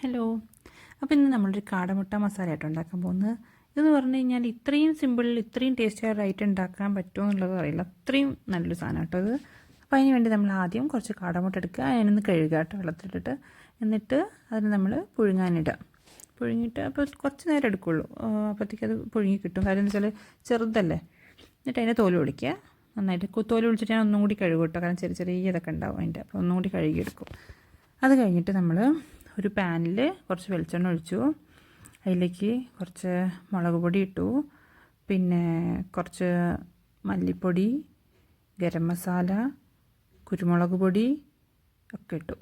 Hello. അപ്പോൾ ഇന്ന് നമ്മളൊരു കാടമുട്ട മസാല ആയിട്ട് ഉണ്ടാക്കാൻ പോകുന്നത്. ഇതെന്ന് പറഞ്ഞു കഴിഞ്ഞാൽ ഇത്രയും സിമ്പിളിൽ ഇത്രയും ടേസ്റ്റി ആയിട്ട് ഉണ്ടാക്കാൻ പറ്റുമോ എന്നുള്ളത് അറിയില്ല. അത്രയും നല്ലൊരു സാധനം കേട്ടോ അത് അപ്പോൾ അതിന് വേണ്ടി നമ്മൾ ആദ്യം കുറച്ച് കാടമുട്ട എടുക്കുക. അതിനൊന്ന് കഴുകുക കേട്ടോ വെള്ളത്തിലിട്ടിട്ട് എന്നിട്ട് അതിന് നമ്മൾ പുഴുങ്ങാനിടുക. പുഴുങ്ങിയിട്ട് അപ്പോൾ കുറച്ച് നേരം എടുക്കുള്ളൂ. അപ്പോഴത്തേക്ക് അത് പുഴുങ്ങി കിട്ടും. കാര്യം എന്ന് വെച്ചാൽ ചെറുതല്ലേ. എന്നിട്ട് അതിന്റെ തോൽ ഒളിക്കുക നന്നായിട്ട് തോൽ ഒളിച്ചിട്ട് ഞാൻ ഒന്നും കൂടി കഴുകും കേട്ടോ. കാരണം ചെറിയ ചെറിയ ഇതൊക്കെ ഉണ്ടാവും അതിന്റെ. അപ്പോൾ ഒന്നും കൂടി കഴുകിയെടുക്കും. അത് കഴിഞ്ഞിട്ട് നമ്മൾ ഒരു പാനിൽ കുറച്ച് വെളിച്ചെണ്ണ ഒഴിച്ചു. അതിലേക്ക് കുറച്ച് മുളക് പൊടി ഇട്ടു. പിന്നെ കുറച്ച് മല്ലിപ്പൊടി ഗരം മസാല കുരുമുളക് പൊടി ഒക്കെ ഇട്ടു.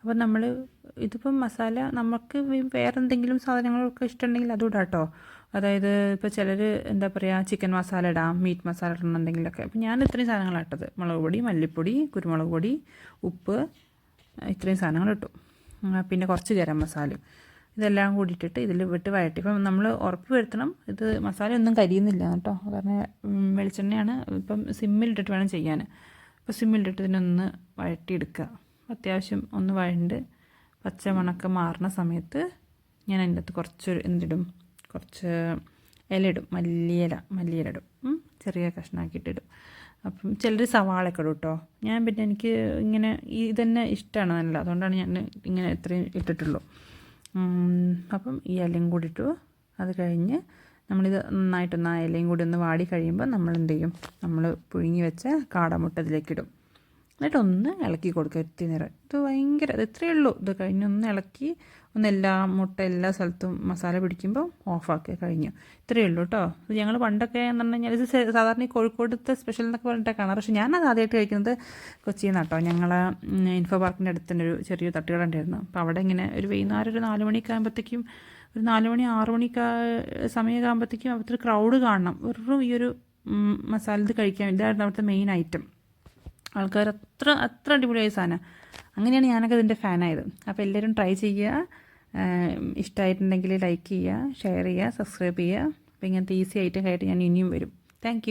അപ്പോൾ നമ്മൾ ഇതിപ്പം മസാല നമുക്ക് വേറെ എന്തെങ്കിലും സാധനങ്ങളൊക്കെ ഇഷ്ടമുണ്ടെങ്കിൽ അതും ഇടാം കേട്ടോ അതായത് ഇപ്പോൾ ചിലർ എന്താ പറയുക ചിക്കൻ മസാല ഇടാം മീറ്റ് മസാല ഇടണമെന്തെങ്കിലൊക്കെ അപ്പോൾ ഞാൻ ഇത്രയും സാധനങ്ങളാണ് ഇട്ടത്. മുളക് പൊടി മല്ലിപ്പൊടി കുരുമുളക് പൊടി ഉപ്പ് ഇത്രയും സാധനങ്ങൾ ഇട്ടു. പിന്നെ കുറച്ച് ഗരം മസാലയും. ഇതെല്ലാം കൂടി ഇട്ടിട്ട് ഇതിൽ വിട്ട് വഴറ്റി. ഇപ്പം നമ്മൾ ഉറപ്പ് വരുത്തണം. ഇത് മസാല ഒന്നും കരിയുന്നില്ല കേട്ടോ. കാരണം വെളിച്ചെണ്ണയാണ് ഇപ്പം സിമ്മിലിട്ടിട്ട് വേണം ചെയ്യാൻ അപ്പോൾ സിമ്മിലിട്ടിട്ട് ഇതിനൊന്ന് വഴറ്റിയെടുക്കുക അത്യാവശ്യം ഒന്ന് വഴണ്ട് പച്ച മണക്കം മാറുന്ന സമയത്ത് ഞാൻ അതിന്റെ അകത്ത് കുറച്ച് എന്തിടും? കുറച്ച് ഇല ഇടും. മല്ലിയില. മല്ലിയില ഇടും. ചെറിയ കഷ്ണാക്കിയിട്ടിടും അപ്പം ചിലർ സവാളയൊക്കെ ഇടും കേട്ടോ ഞാൻ പിന്നെ എനിക്ക് ഇങ്ങനെ ഇതന്നെ ഇഷ്ടമാണ് നല്ല. അതുകൊണ്ടാണ് ഞാൻ ഇങ്ങനെ ഇത്രയും ഇട്ടിട്ടുള്ളൂ. അപ്പം ഈ ഇലയും കൂടി ഇട്ടു. അത് കഴിഞ്ഞ് നമ്മളിത് നന്നായിട്ടൊന്ന് ആ ഇലയും കൂടി ഒന്ന് വാടി കഴിയുമ്പോൾ നമ്മൾ എന്ത് ചെയ്യും നമ്മൾ പുഴുങ്ങി വെച്ച കാടമുട്ട ഇതിലേക്കിടും എന്നിട്ട് ഒന്ന് ഇളക്കി കൊടുക്കുക എത്തി നേരം. ഇത് ഭയങ്കര ഇത് ഇത്രയേ ഉള്ളൂ. ഇത് കഴിഞ്ഞൊന്ന് ഇളക്കി ഒന്ന് എല്ലാ മുട്ട എല്ലാ സ്ഥലത്തും മസാല പിടിക്കുമ്പോൾ ഓഫാക്കി കഴിഞ്ഞു. ഇത്രയേ ഉള്ളൂ കേട്ടോ ഇത് ഞങ്ങൾ പണ്ടൊക്കെ എന്ന് പറഞ്ഞു കഴിഞ്ഞാൽ ഇത് സാധാരണ ഈ കോഴിക്കോടത്തെ സ്പെഷ്യൽ എന്നൊക്കെ പറഞ്ഞിട്ടാണ് കാണാറ്. പക്ഷേ ഞാനത് ആദ്യമായിട്ട് കഴിക്കുന്നത് കൊച്ചിയിൽ കേട്ടോ ഞങ്ങൾ ഇൻഫോ പാർക്കിന്റെ അടുത്ത് ഒരു ചെറിയ തട്ടുകട ഉണ്ടായിരുന്നു. അപ്പോൾ അവിടെ ഇങ്ങനെ ഒരു വൈകുന്നേരം ഒരു നാല് മണിയൊക്കെ ആകുമ്പോഴത്തേക്കും ഒരു നാല് മണി ആറ് മണിക്ക് സമയമൊക്കെ ആകുമ്പോഴത്തേക്കും അവിടുത്തെ ക്രൗഡ് കാണണം. വെറും ഈ ഒരു മസാല ഇത് കഴിക്കാൻ ഇതായിരുന്നു അവിടുത്തെ മെയിൻ ഐറ്റം ആൾക്കാർ അത്ര അത്ര അടിപൊളിയായ സാധനം. അങ്ങനെയാണ് ഞാനൊക്കെ ഇതിന്റെ ഫാനായത്. അപ്പോൾ എല്ലാവരും ട്രൈ ചെയ്യുക. ഇഷ്ടമായിട്ടുണ്ടെങ്കിൽ ലൈക്ക് ചെയ്യുക ഷെയർ ചെയ്യുക സബ്സ്ക്രൈബ് ചെയ്യുക. അപ്പോൾ ഇങ്ങനത്തെ ഈസി ആയിട്ട് ആയിട്ട് ഞാൻ ഇനിയും വരും. താങ്ക്